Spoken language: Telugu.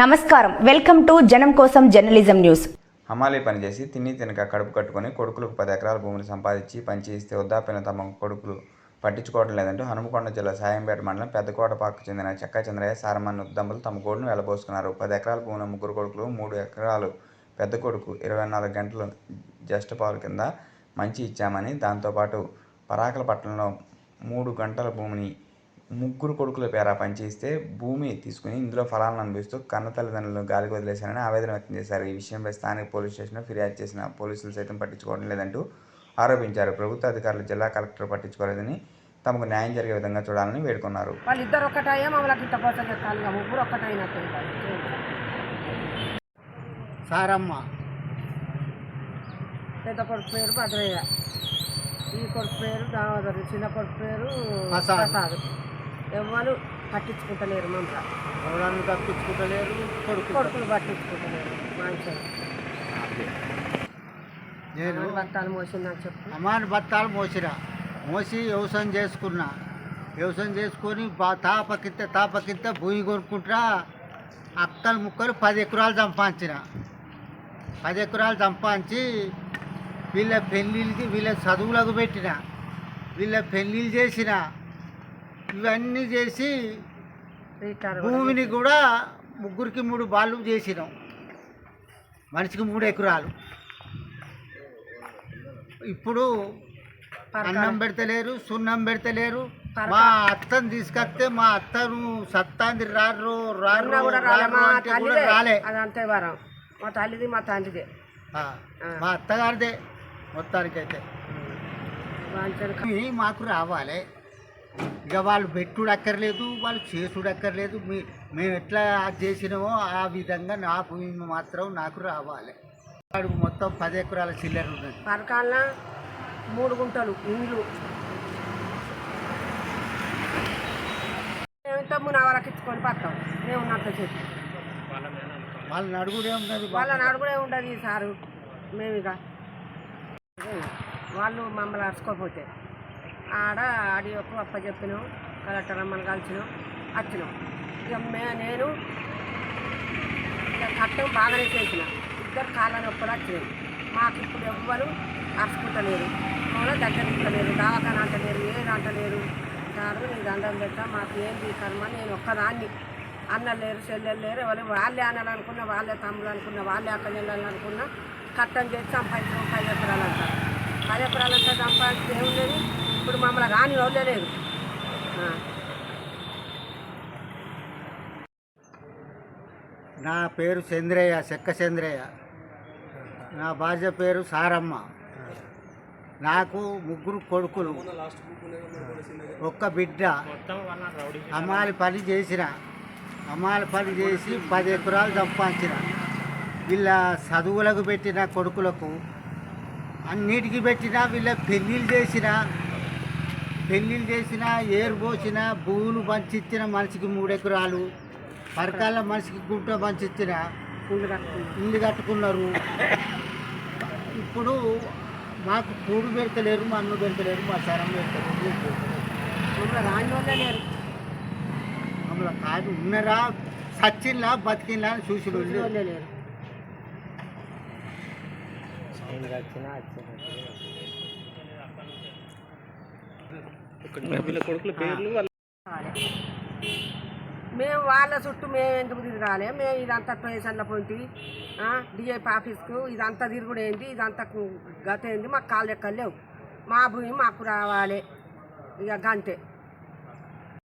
నమస్కారం. వెల్కమ్ టు జనం కోసం జర్నలిజం న్యూస్. హమాలి పనిచేసి తిని తినక కడుపు కట్టుకొని కొడుకులకు పది ఎకరాల భూమిని సంపాదించి పంచి ఇస్తే తమ కొడుకులు పట్టించుకోవడం లేదంటూ హనుమకొండ జిల్లా సాయంపేట మండలం పెద్దకోటపాకు చెందిన చెక్క చంద్రయ్య సారమన్న దంపతులు తమ కోడును వెళ్ళబోసుకున్నారు పది ఎకరాల భూమిలో ముగ్గురు కొడుకులు మూడు ఎకరాలు పెద్ద కొడుకు ఇరవై నాలుగు గంటలు జస్ట్ పాలు కింద మంచి ఇచ్చామని దాంతోపాటు పరాకలపట్నంలో మూడు గంటల భూమిని ముగ్గురు కొడుకుల పేర పంచి ఇస్తే భూమి తీసుకుని ఇందులో ఫలాలను అనుభవిస్తూ కన్న తల్లిదండ్రులను గాలికి వదిలేశారని ఆవేదన వ్యక్తం చేశారు. ఈ విషయంపై స్థానిక పోలీస్ స్టేషన్లో ఫిర్యాదు చేసిన పోలీసులు సైతం పట్టించుకోవడం లేదంటూ ఆరోపించారు. ప్రభుత్వ అధికారులు జిల్లా కలెక్టర్ పట్టించుకోలేదని తమకు న్యాయం జరిగే విధంగా చూడాలని వేడుకున్నారు. వాళ్ళిద్దరు మమ్మల్ని ముగ్గురు సారమ్మ. పెద్ద కొడుకు పేరు భద్రయ్య. ఈ కొడుకు పేరు దామోదరు చిన్న కొడుకు పేరు ప్రసాద్. ఎవరు పట్టించుకుంటలేరు మమ్మల్ని. ఎవరನ್ನು తప్పించుకుంటలేరు కొడుకు కొడుకులు పట్టించుకుంటలేరు మంచిగా నేను బత్తాలు మోసిందని చెప్పు. అమ్మాని బత్తాలు మోసిరా. మోసి వ్యవసాయం చేసుకున్నా. వ్యవసాయం చేసుకొని బా తాపకింత తాపకింత భూమి కొనుక్కుంటా అక్కలు ముక్కలు పది ఎకరాలు సంపాదించిన పది ఎకరాలు సంపాదించి వీళ్ళ పెళ్ళిళ్ళకి వీళ్ళ చదువులకు పెట్టిన. వీళ్ళ పెళ్ళిళ్ళు చేసిన. ఇవన్నీ చేసి భూమిని కూడా ముగ్గురికి మూడు బాళ్ళు చేసినాం. మనిషికి మూడు ఎకరాలు. ఇప్పుడు అన్నం పెడతలేరు సున్నం పెడతలేరు. మా అత్తను తీసుకొస్తే మా అత్తను సత్తాంది రారు రారు రాలే. మా తల్లిదే. వరం. మా తల్లిది మా తండ్రిదే. మా అత్తగారిదే మొత్తానికైతే. మాకు రావాలి. ఇక వాళ్ళు పెట్టుడు అక్కర్లేదు వాళ్ళు చేసుడు అక్కర్లేదు మీ మేము ఎట్లా అది చేసినామో ఆ విధంగా నా భూమి మాత్రం నాకు రావాలి. వాడికి మొత్తం పది ఎకరాల చిల్లర ఉన్నది. పరకాలన మూడు గుంటలు ఇండ్లు. మేము ఇంత మునావరకు ఇచ్చుకొని పడతాం. మేము ఉన్నంత చెప్పి వాళ్ళని అడుగుడే ఉన్నది. వాళ్ళ నడుగుడే ఉండదు ఈ సారు. మేము ఇక. వాళ్ళు మమ్మల్ని అరుచుకోకపోతే ఆడ ఆడియోకు అప్ప చెప్పినాం కలెక్టర్ అమ్మని కలిసినాం వచ్చినాం ఇక మే నేను కట్టం బాగానే చేసిన. ఇద్దరు కాళ్ళ నొప్పులు వచ్చినాయి. మాకు ఇప్పుడు ఎవ్వరు అరుచుకుంటలేరు. మమ్మల్ని దగ్గర దవాఖాన అంటలేరు. ఏది అంటలేరు. సారు నీ దండం పెట్టా. మాకు ఏంది ఈ కర్మ? నేను ఒక్కదాన్ని. అన్నలు లేరు చెల్లెలు లేరు. ఎవరు వాళ్ళే అన్నలు అనుకున్న వాళ్ళే తమ్ముడు అనుకున్న వాళ్ళే అక్క చెల్లెలు అనుకున్న కట్టం చేసి సంపాదించడం పది ఎకరాలు అంటారు పది ఎకరాలు అంతా సంపాదించి అలా రాని వాళ్ళే నా పేరు చంద్రయ్య చెక్క చంద్రయ్య నా భార్య పేరు సారమ్మ. నాకు ముగ్గురు కొడుకులు. ఒక్క బిడ్డ. అమ్మాలి పని చేసిన. అమ్మాలి పని చేసి పది ఎకరాలు సంపాదించిన. వీళ్ళ చదువులకు పెట్టిన కొడుకులకు అన్నిటికీ పెట్టిన వీళ్ళ పెళ్ళిళ్ళు చేసిన పెళ్ళిళ్ళు చేసిన ఏరు పోసిన భూములు పంచిచ్చిన మనిషికి మూడు ఎకరాలు పరకాల మనిషికి గుంట పంచిచ్చిన ఇల్లు కట్టుకున్నాం ఇల్లు కట్టుకున్నారు. ఇప్పుడు మాకు కూడు పెడతలేరు మా అన్ను పెడతలేరు మా శరం పెడతలేరు రాని వాళ్ళే లేరు. మమ్మల్ని కాదు ఉన్నరా సచ్చిన్లా బతికిన్లా అని చూసి లేరు. మేము వాళ్ళ చుట్టూ మేము ఎందుకు తిరగాలి మేము ఇదంతా స్టేషన్లో పోయి డిఐపి ఆఫీస్కు. ఇదంతా తిరుగుడు ఏంది ఇదంతా గత ఏంది మాకు కాళ్ళు ఎక్కలు లేవు మా భూమి మాకు రావాలి. ఇక గంతే.